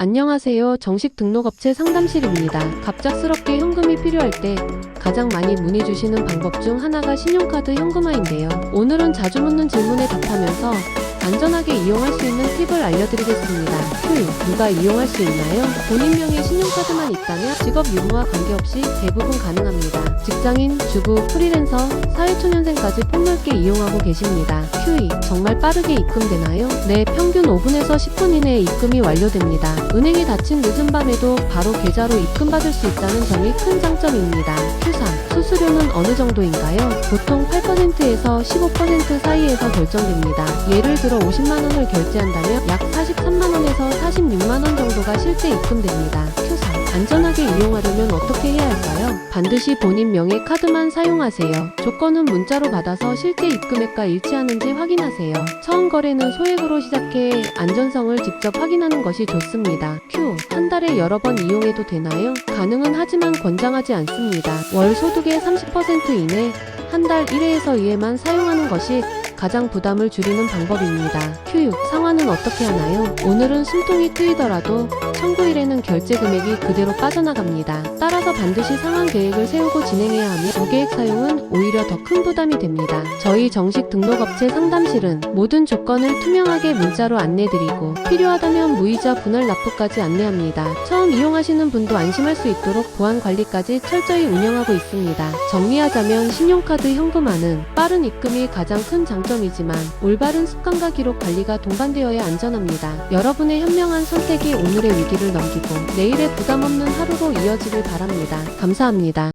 안녕하세요. 정식 등록업체 상담실입니다. 갑작스럽게 현금이 필요할 때 가장 많이 문의 주시는 방법 중 하나가 신용카드 현금화인데요. 오늘은 자주 묻는 질문에 답하면서 안전하게 이용할 수 있는 팁을 알려드리겠습니다. hui, 누가 이용할 수 있나요? 본인 명의 신용카드 만 있다면 직업 유무와 관계없이 대부분 가능합니다. 직장인, 주부, 프리랜서, 사회초년생까지 폭넓게 이용하고 계십니다. hui, 정말 빠르게 입금되나요? 네, 평균 5분에서 10분 이내에 입금이 완료됩니다. 은행에 닫힌 늦은 밤에도 바로 계좌로 입금받을 수 있다는 점이 큰 장점입니다. q3 수수료는 어느 정도인가요? 보통 8%에서 15% 사이에서 결정됩니다. 예를 들어 50만 원을 결제한다면 약 43만 원에서 46만 원 정도 가 실제 입금됩니다. q3 안전하게 이용하려면 어떻게 해야 할까요? 반드시 본인 명의 카드만 사용하세요. 조건은 문자로 받아서 실제 입금액과 일치하는지 확인하세요. 처음 거래는 소액으로 시작해 안전성을 직접 확인하는 것이 좋습니다. q 한 달에 여러 번 이용해도 되나요? 가능은 하지만 권장하지 않습니다. 월 소득의 30% 이내 한 달 1회에서 2회만 사용하는 것이 가장 부담을 줄이는 방법입니다. Q6 상환은 어떻게 하나요? 오늘은 숨통이 트이더라도 청구일에는 결제 금액이 그대로 빠져나갑니다. 따라서 반드시 상환 계획을 세우고 진행해야 하며 무계획 사용은 오히려 더 큰 부담이 됩니다. 저희 정식 등록업체 상담실은 모든 조건을 투명하게 문자로 안내드리고 필요하다면 무이자 분할 납부까지 안내합니다. 처음 이용하시는 분도 안심할 수 있도록 보안 관리까지 철저히 운영하고 있습니다. 정리하자면 신용카드 현금화는 빠른 입금이 가장 큰 장점 이지만 올바른 습관과 기록 관리가 동반되어야 안전합니다. 여러분의 현명한 선택이 오늘의 위기를 넘기고 내일의 부담 없는 하루로 이어지길 바랍니다. 감사합니다.